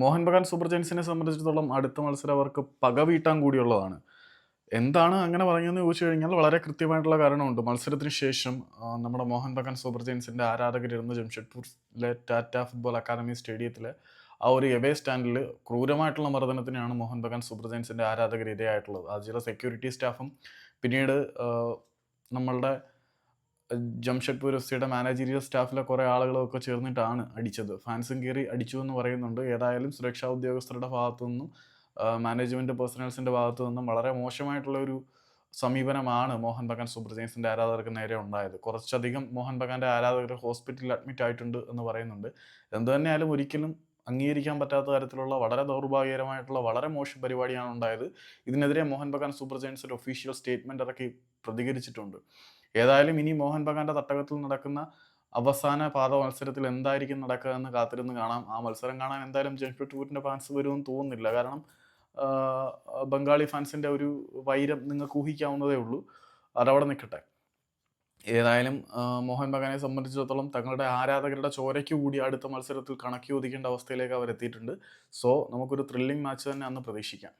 Mohan Bagan super ജയൻസിനെ സംബന്ധിച്ചിടത്തോളം അടുത്ത മത്സരം അവർക്ക് പക വീട്ടാൻ കൂടിയുള്ളതാണ്. എന്താണ് അങ്ങനെ പറഞ്ഞതെന്ന് ചോദിച്ചു കഴിഞ്ഞാൽ വളരെ കൃത്യമായിട്ടുള്ള കാരണമുണ്ട്. മത്സരത്തിന് ശേഷം നമ്മുടെ മോഹൻ ബഗാൻ സൂപ്പർ ജയൻസിന്റെ ആരാധകരിരുന്ന ജംഷഡ്പൂരിലെ ടാറ്റ ഫുട്ബോൾ അക്കാദമി സ്റ്റേഡിയത്തിലെ ആ ഒരു എവേ സ്റ്റാൻഡിൽ ക്രൂരമായിട്ടുള്ള മർദ്ദനത്തിനാണ് മോഹൻ ബഗാൻ സൂപ്പർ ജയൻസിന്റെ ആരാധകർ ഇരയായിട്ടുള്ളത്. അത് ചില സെക്യൂരിറ്റി സ്റ്റാഫും പിന്നീട് നമ്മളുടെ ജംഷഡ്പൂർ എഫ് സിയുടെ മാനേജീരിയൽ സ്റ്റാഫിലെ കുറേ ആളുകളൊക്കെ ചേർന്നിട്ടാണ് അടിച്ചത്. ഫാൻസും കയറി അടിച്ചു എന്ന് പറയുന്നുണ്ട്. ഏതായാലും സുരക്ഷാ ഉദ്യോഗസ്ഥരുടെ ഭാഗത്തു നിന്നും മാനേജ്മെന്റ് പേഴ്സണൽസിന്റെ ഭാഗത്തു നിന്നും വളരെ മോശമായിട്ടുള്ള ഒരു സമീപനമാണ് മോഹൻ ബഗാൻ സൂപ്പർ ജെയിൻസിന്റെ ആരാധകർക്ക് നേരെ ഉണ്ടായത്. കുറച്ചധികം മോഹൻ ബഗാന്റെ ആരാധകർ ഹോസ്പിറ്റലിൽ അഡ്മിറ്റ് ആയിട്ടുണ്ട് എന്ന് പറയുന്നുണ്ട്. എന്തു തന്നെയായാലും ഒരിക്കലും അംഗീകരിക്കാൻ പറ്റാത്ത തരത്തിലുള്ള വളരെ ദൗർഭാഗ്യകരമായിട്ടുള്ള വളരെ മോശം പരിപാടിയാണ് ഉണ്ടായത്. ഇതിനെതിരെ മോഹൻ ബഗാൻ സൂപ്പർ ജയൻസ് ഒരു ഒഫീഷ്യൽ സ്റ്റേറ്റ്മെന്റ് ഇറക്കി പ്രതികരിച്ചിട്ടുണ്ട്. ഏതായാലും ഇനി മോഹൻ ബഗാന്റെ തട്ടകത്തിൽ നടക്കുന്ന അവസാന പാത മത്സരത്തിൽ എന്തായിരിക്കും നടക്കുക എന്ന് കാത്തിരുന്ന് കാണാം. ആ മത്സരം കാണാൻ എന്തായാലും ജംഷഡ്പൂരിന്റെ ഫാൻസ് വരുമെന്ന് തോന്നുന്നില്ല. കാരണം ബംഗാളി ഫാൻസിന്റെ ഒരു വൈരം നിങ്ങൾക്ക് ഊഹിക്കാവുന്നതേ ഉള്ളൂ. അതവിടെ നിൽക്കട്ടെ. ഏതായാലും മോഹൻ ബഗാനെ സംബന്ധിച്ചിടത്തോളം തങ്ങളുടെ ആരാധകരുടെ ചോരയ്ക്ക് കൂടി അടുത്ത മത്സരത്തിൽ കണക്കി ഒതുക്കേണ്ട അവസ്ഥയിലേക്ക് അവർ എത്തിയിട്ടുണ്ട് സോ നമുക്കൊരു ത്രില്ലിംഗ് മാച്ച് തന്നെ അന്ന് പ്രതീക്ഷിക്കാം.